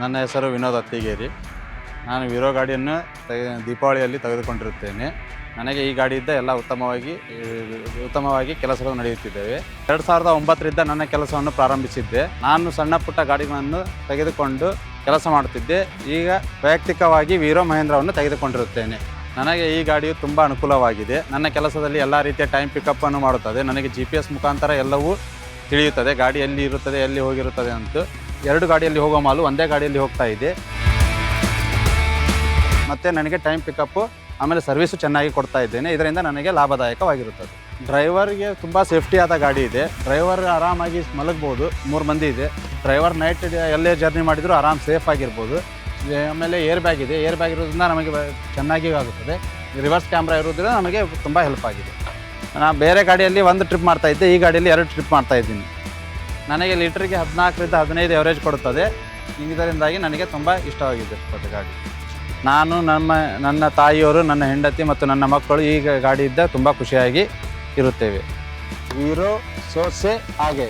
ನನ್ನ ಹೆಸರು ವಿನೋದ್ ಅತ್ತಿಗೇರಿ. ನಾನು ವಿರೋ ಗಾಡಿಯನ್ನು ತೆಗೆ, ದೀಪಾವಳಿಯಲ್ಲಿ ತೆಗೆದುಕೊಂಡಿರುತ್ತೇನೆ. ನನಗೆ ಈ ಗಾಡಿಯಿಂದ ಎಲ್ಲ ಉತ್ತಮವಾಗಿ ಉತ್ತಮವಾಗಿ ಕೆಲಸಗಳು ನಡೆಯುತ್ತಿದ್ದೇವೆ. ಎರಡು ಸಾವಿರದ ಒಂಬತ್ತರಿಂದ ನನ್ನ ಕೆಲಸವನ್ನು ಪ್ರಾರಂಭಿಸಿದ್ದೆ. ನಾನು ಸಣ್ಣ ಪುಟ್ಟ ಗಾಡಿಗಳನ್ನು ತೆಗೆದುಕೊಂಡು ಕೆಲಸ ಮಾಡುತ್ತಿದ್ದೆ. ಈಗ ವೈಯಕ್ತಿಕವಾಗಿ ವೀರೋ ಮಹೇಂದ್ರವನ್ನು ತೆಗೆದುಕೊಂಡಿರುತ್ತೇನೆ. ನನಗೆ ಈ ಗಾಡಿಯು ತುಂಬ ಅನುಕೂಲವಾಗಿದೆ. ನನ್ನ ಕೆಲಸದಲ್ಲಿ ಎಲ್ಲ ರೀತಿಯ ಟೈಮ್ ಪಿಕಪ್ಪನ್ನು ಮಾಡುತ್ತದೆ. ನನಗೆ ಜಿ ಪಿ ಎಸ್ ಮುಖಾಂತರ ಎಲ್ಲವೂ ತಿಳಿಯುತ್ತದೆ. ಗಾಡಿ ಎಲ್ಲಿ ಇರುತ್ತದೆ, ಎಲ್ಲಿ ಹೋಗಿರುತ್ತದೆ ಅಂತ. ಎರಡು ಗಾಡಿಯಲ್ಲಿ ಹೋಗೋ ಮಾಲು, ಒಂದೇ ಗಾಡಿಯಲ್ಲಿ ಹೋಗ್ತಾ ಇದೆ. ಮತ್ತು ನನಗೆ ಟೈಮ್ ಪಿಕಪ್ಪು ಆಮೇಲೆ ಸರ್ವಿಸು ಚೆನ್ನಾಗಿ ಕೊಡ್ತಾ ಇದ್ದೇನೆ. ಇದರಿಂದ ನನಗೆ ಲಾಭದಾಯಕವಾಗಿರುತ್ತದೆ. ಡ್ರೈವರ್ಗೆ ತುಂಬ ಸೇಫ್ಟಿ ಆದ ಗಾಡಿ ಇದೆ. ಡ್ರೈವರ್ ಆರಾಮಾಗಿ ಮಲಗ್ಬೋದು, ಮೂರು ಮಂದಿ ಇದೆ. ಡ್ರೈವರ್ ನೈಟ್ ಎಲ್ಲೇ ಜರ್ನಿ ಮಾಡಿದರೂ ಆರಾಮ್ ಸೇಫ್ ಆಗಿರ್ಬೋದು. ಆಮೇಲೆ ಏರ್ ಬ್ಯಾಗ್ ಇದೆ. ಏರ್ ಬ್ಯಾಗ್ ಇರೋದ್ರಿಂದ ನಮಗೆ ಚೆನ್ನಾಗಿ ಆಗುತ್ತದೆ. ರಿವರ್ಸ್ ಕ್ಯಾಮ್ರಾ ಇರೋದ್ರಿಂದ ನಮಗೆ ತುಂಬ ಹೆಲ್ಪ್ ಆಗಿದೆ. ನಾನು ಬೇರೆ ಗಾಡಿಯಲ್ಲಿ ಒಂದು ಟ್ರಿಪ್ ಮಾಡ್ತಾ ಇದ್ದೆ, ಈ ಗಾಡಿಯಲ್ಲಿ ಎರಡು ಟ್ರಿಪ್ ಮಾಡ್ತಾ ಇದ್ದೀನಿ. ನನಗೆ ಲೀಟ್ರಿಗೆ ಹದಿನಾಲ್ಕರಿಂದ ಹದಿನೈದು ಎವರೇಜ್ ಕೊಡುತ್ತದೆ. ಇದರಿಂದಾಗಿ ನನಗೆ ತುಂಬ ಇಷ್ಟವಾಗಿದೆ ಸ್ಪೋರ್ಟ್ ನಾನು ನಮ್ಮ, ನನ್ನ ತಾಯಿಯವರು, ನನ್ನ ಹೆಂಡತಿ ಮತ್ತು ನನ್ನ ಮಕ್ಕಳು ಈ ಗಾಡಿಯಿಂದ ತುಂಬ ಖುಷಿಯಾಗಿ ಇರುತ್ತೇವೆ. ಹೀರೋ ಸೋಸೆ, ಹಾಗೆ.